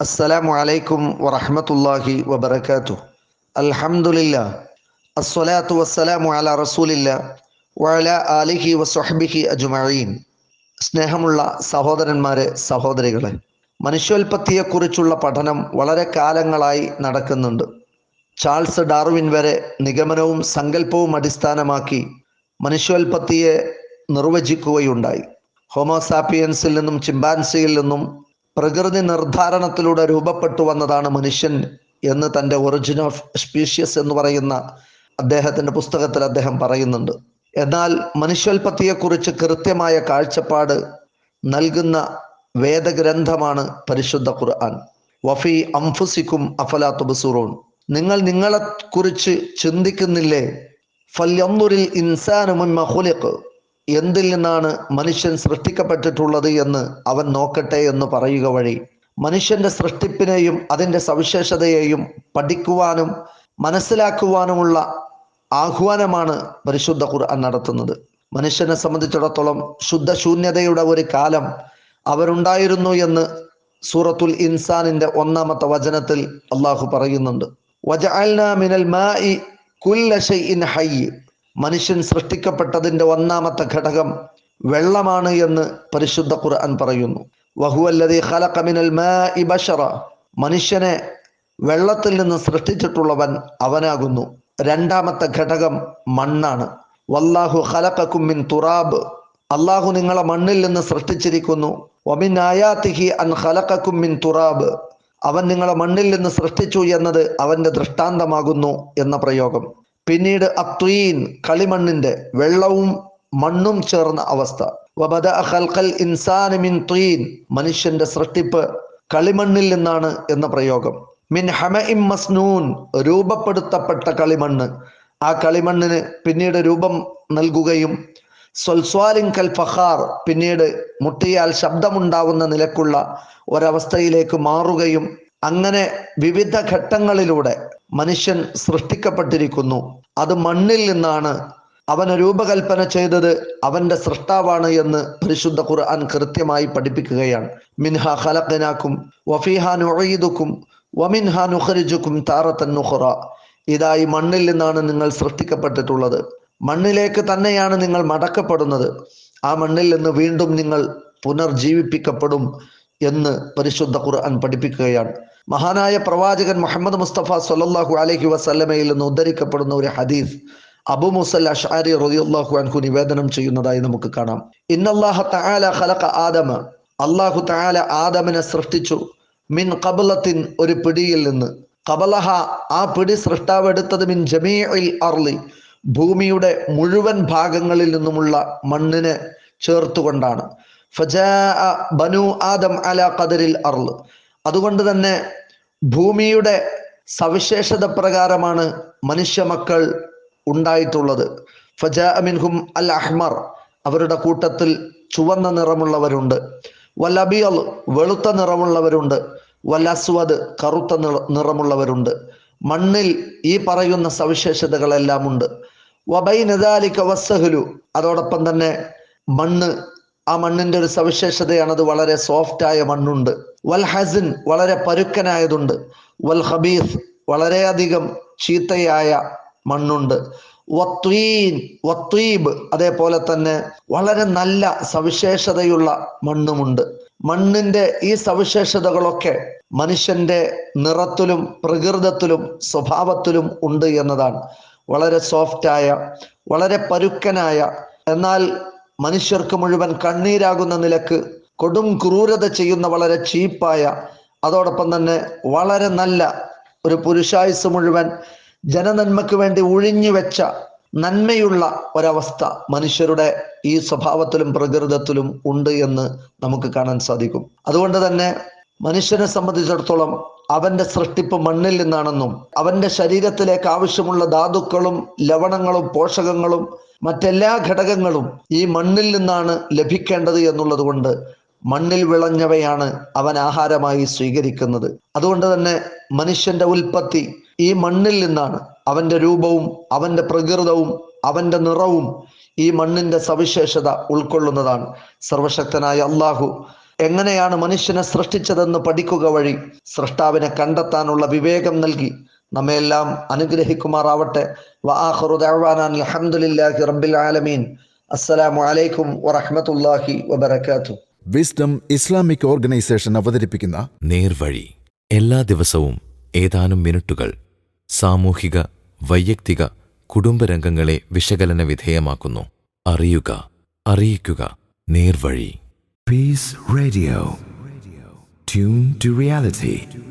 السلام عليكم ورحمة الله وبركاته الحمد لله الصلاة والسلام على رسول الله وعلى آله وصحبه أجمعين സ്നേഹമുള്ള സഹോദരന്മാരെ സഹോദരികളെ മനുഷ്യോൽപത്തിയെക്കുറിച്ചുള്ള പഠനം വളരെ കാലങ്ങളായി നടക്കുന്നുണ്ട് ചാൾസ് ഡാർവിൻ വരെ നിഗമനവും സങ്കല്പവും അടിസ്ഥാനമാക്കി മനുഷ്യോൽപത്തിയെ നിർവചിക്കുകയുണ്ടായി ഹോമോസാപ്പിയൻസിൽ നിന്നും ചിമ്പാൻസിയിൽ നിന്നും പ്രകൃതി നിർദ്ധാരണത്തിലൂടെ രൂപപ്പെട്ടു വന്നതാണ് മനുഷ്യൻ എന്ന് തന്റെ ഒറിജിൻ ഓഫ് സ്പീഷ്യസ് എന്ന് പറയുന്ന അദ്ദേഹത്തിന്റെ പുസ്തകത്തിൽ അദ്ദേഹം പറയുന്നുണ്ട്. എന്നാൽ മനുഷ്യോൽപത്തിയെക്കുറിച്ച് കൃത്യമായ കാഴ്ചപ്പാട് നൽകുന്ന വേദഗ്രന്ഥമാണ് പരിശുദ്ധ ഖുർആൻ. വഫി അംഫുസിക്കും അഫലാ തുബസൂറോൺ നിങ്ങൾ നിങ്ങളെക്കുറിച്ച് ചിന്തിക്കുന്നില്ലേ? ഫല്യന്നുരിൽ ഇൻസാനു മുൻമ ഖുലിഖ്. എന്തിൽ നിന്നാണ് മനുഷ്യൻ സൃഷ്ടിക്കപ്പെട്ടിട്ടുള്ളത് എന്ന് അവൻ നോക്കട്ടെ എന്ന് പറയുക വഴി. മനുഷ്യന്റെ സൃഷ്ടിപ്പിനെയും അതിന്റെ സവിശേഷതയെയും പഠിക്കുവാനും മനസ്സിലാക്കുവാനുമുള്ള ആഹ്വാനമാണ് പരിശുദ്ധ ഖുർആൻ നടത്തുന്നത്. മനുഷ്യനെ സംബന്ധിച്ചിടത്തോളം ശുദ്ധശൂന്യതയുടെ ഒരു കാലം അവരുണ്ടായിരുന്നു എന്ന് സൂറത്തുൽ ഇൻസാനിന്റെ ഒന്നാമത്തെ വചനത്തിൽ അള്ളാഹു പറയുന്നുണ്ട്. മനുഷ്യൻ സൃഷ്ടിക്കപ്പെട്ടതിന്റെ ഒന്നാമത്തെ ഘടകം വെള്ളമാണ് എന്ന് പരിശുദ്ധ ഖുർആൻ പറയുന്നു. വഹുവല്ലതി ഖലഖ മിനൽ മാഇ ബശറ മനുഷ്യനെ വെള്ളത്തിൽ നിന്ന് സൃഷ്ടിച്ചിട്ടുള്ളവൻ അവനാകുന്നു. രണ്ടാമത്തെ ഘടകം മണ്ണാണ്. വല്ലാഹു ഖലഖക്കും മിൻ തുറാബ്. അള്ളാഹു നിങ്ങളെ മണ്ണിൽ നിന്ന് സൃഷ്ടിച്ചിരിക്കുന്നു. ഒമിൻ അൻ ഖലഖക്കും മിൻ തുറാബ്. അവൻ നിങ്ങളെ മണ്ണിൽ നിന്ന് സൃഷ്ടിച്ചു എന്നത് അവന്റെ ദൃഷ്ടാന്തമാകുന്നു എന്ന പ്രയോഗം. പിന്നീട് അത്വീൻ കളിമണ്ണിന്റെ വെള്ളവും മണ്ണും ചേർന്ന അവസ്ഥ. മിൻ മനുഷ്യന്റെ സൃഷ്ടിപ്പ് കളിമണ്ണിൽ നിന്നാണ് എന്ന പ്രയോഗം. മിൻ ഹമഇം മസ്നൂൻ രൂപപ്പെടുത്തപ്പെട്ട കളിമണ്ണ്. ആ കളിമണ്ണിന് പിന്നീട് രൂപം നൽകുകയും സ്വൽസ്വാലിൻ കൽ ഫഹാർ പിന്നീട് മുട്ടിയാൽ ശബ്ദമുണ്ടാവുന്ന നിലക്കുള്ള ഒരവസ്ഥയിലേക്ക് മാറുകയും അങ്ങനെ വിവിധ ഘട്ടങ്ങളിലൂടെ മനുഷ്യൻ സൃഷ്ടിക്കപ്പെട്ടിരിക്കുന്നു. അത് മണ്ണിൽ നിന്നാണ്. അവന് രൂപകൽപ്പന ചെയ്തത് അവന്റെ സൃഷ്ടാവാണ് എന്ന് പരിശുദ്ധ ഖുർആൻ കൃത്യമായി പഠിപ്പിക്കുകയാണ്. മിൻഹ ഖലഖനാക്കും വഫീഹ നുഴീദുക്കും വമിൻഹ നുഖരിജുക്കും താറത്തൻ നുഹുറ ഇതായി മണ്ണിൽ നിന്നാണ് നിങ്ങൾ സൃഷ്ടിക്കപ്പെട്ടിട്ടുള്ളത്. മണ്ണിലേക്ക് തന്നെയാണ് നിങ്ങൾ മടക്കപ്പെടുന്നത്. ആ മണ്ണിൽ നിന്ന് വീണ്ടും നിങ്ങൾ പുനർജീവിപ്പിക്കപ്പെടും എന്ന് പരിശുദ്ധ ഖുർആൻ പഠിപ്പിക്കുകയാണ്. മഹാനായ പ്രവാചകൻ മുഹമ്മദ് മുസ്തഫ സല്ലല്ലാഹു അലഹി വസ്ലമയിൽ നിന്ന് ഉദ്ധരിക്കപ്പെടുന്ന ഒരു ഹദീസ് അബു മുസൽ അഷ്ആരി റളിയല്ലാഹു അൻഹു നിവേദനം ചെയ്യുന്നതായി നമുക്ക് കാണാം. ഇന്നല്ലാഹ തആല ഖലഖ ആദമ. അല്ലാഹു തആല ആദമനെ സൃഷ്ടിച്ചു. മിൻ ഖബലത്തിൻ ഒരു പിടിയിൽ നിന്ന്. ഖബലഹ ആ പിടി സൃഷ്ടാവ് എടുത്തത് മിൻ ജമീഇൽ അർലി ഭൂമിയുടെ മുഴുവൻ ഭാഗങ്ങളിൽ നിന്നുമുള്ള മണ്ണിനെ ചേർത്തുകൊണ്ടാണ്. ഫജാ ബനു ആദം അല ഖദരിൽ അർൾ. അതുകൊണ്ട് തന്നെ ഭൂമിയുടെ സവിശേഷത പ്രകാരമാണ് മനുഷ്യ മക്കൾ ഉണ്ടായിട്ടുള്ളത്. ഫജ അമിൻഹും അൽ അഹ്മർ അവരുടെ കൂട്ടത്തിൽ ചുവന്ന നിറമുള്ളവരുണ്ട്. വല്ലബിയൽ വെളുത്ത നിറമുള്ളവരുണ്ട്. വലസ്വദ് കറുത്ത നിറമുള്ളവരുണ്ട്. മണ്ണിൽ ഈ പറയുന്ന സവിശേഷതകളെല്ലാം ഉണ്ട്. വബൈ നദാലിക്ക വസ്സഹലു അതോടൊപ്പം തന്നെ മണ്ണ് ആ മണ്ണിന്റെ ഒരു സവിശേഷതയാണ് അത് വളരെ സോഫ്റ്റ് ആയ മണ്ണുണ്ട്. വൽ ഹസിൻ വളരെ പരുക്കനായതുണ്ട്. വൽ ഹബീസ് വളരെയധികം ചീത്തയായ മണ്ണുണ്ട്. വത്വീൻ വത്വീബ് അതേപോലെ തന്നെ വളരെ നല്ല സവിശേഷതയുള്ള മണ്ണുമുണ്ട്. മണ്ണിന്റെ ഈ സവിശേഷതകളൊക്കെ മനുഷ്യന്റെ നിറത്തിലും പ്രകൃതത്തിലും സ്വഭാവത്തിലും ഉണ്ട് എന്നതാണ്. വളരെ സോഫ്റ്റായ വളരെ പരുക്കനായ എന്നാൽ മനുഷ്യർക്ക് മുഴുവൻ കണ്ണീരാകുന്ന നിലയ്ക്ക് കൊടും ക്രൂരത ചെയ്യുന്ന വളരെ ചീപ്പായ അതോടൊപ്പം തന്നെ വളരെ നല്ല ഒരു പുരുഷായുസ് മുഴുവൻ ജനനന്മയ്ക്ക് വേണ്ടി ഒഴിഞ്ഞു വെച്ച നന്മയുള്ള ഒരവസ്ഥ മനുഷ്യരുടെ ഈ സ്വഭാവത്തിലും പ്രകൃതത്തിലും ഉണ്ട് എന്ന് നമുക്ക് കാണാൻ സാധിക്കും. അതുകൊണ്ട് തന്നെ മനുഷ്യനെ സംബന്ധിച്ചിടത്തോളം അവന്റെ സൃഷ്ടിപ്പ് മണ്ണിൽ നിന്നാണെന്നും അവന്റെ ശരീരത്തിലേക്ക് ആവശ്യമുള്ള ധാതുക്കളും ലവണങ്ങളും പോഷകങ്ങളും മറ്റെല്ലാ ഘടകങ്ങളും ഈ മണ്ണിൽ നിന്നാണ് ലഭിക്കേണ്ടത് എന്നുള്ളത് കൊണ്ട് മണ്ണിൽ വിളഞ്ഞവയാണ് അവൻ ആഹാരമായി സ്വീകരിക്കുന്നത്. അതുകൊണ്ട് തന്നെ മനുഷ്യന്റെ ഉൽപ്പത്തി ഈ മണ്ണിൽ നിന്നാണ്. അവന്റെ രൂപവും അവന്റെ പ്രകൃതവും അവന്റെ നിറവും ഈ മണ്ണിന്റെ സവിശേഷത ഉൾക്കൊള്ളുന്നതാണ്. സർവശക്തനായ അള്ളാഹു എങ്ങനെയാണ് മനുഷ്യനെ സൃഷ്ടിച്ചതെന്ന് പഠിക്കുക വഴി സൃഷ്ടാവിനെ കണ്ടെത്താനുള്ള വിവേകം നൽകി നമ്മയെല്ലാം അനുഗ്രഹിക്കുമാറാവട്ടെ. അൽഹംദുലില്ലാഹി റബ്ബിൽ ആലമീൻ. അസ്സലാമു അലൈക്കും വറഹ്മത്തുള്ളാഹി വബറകാതുഹു. വിസ്ഡം ഇസ്ലാമിക് ഓർഗനൈസേഷൻ അവതരിപ്പിക്കുന്ന നേർവഴി. എല്ലാ ദിവസവും ഏതാനും മിനിറ്റുകൾ സാമൂഹിക വൈയക്തിക കുടുംബരംഗങ്ങളെ വിശകലന വിധേയമാക്കുന്നു. അറിയുക അറിയിക്കുക നേർവഴി. Peace radio tune to reality.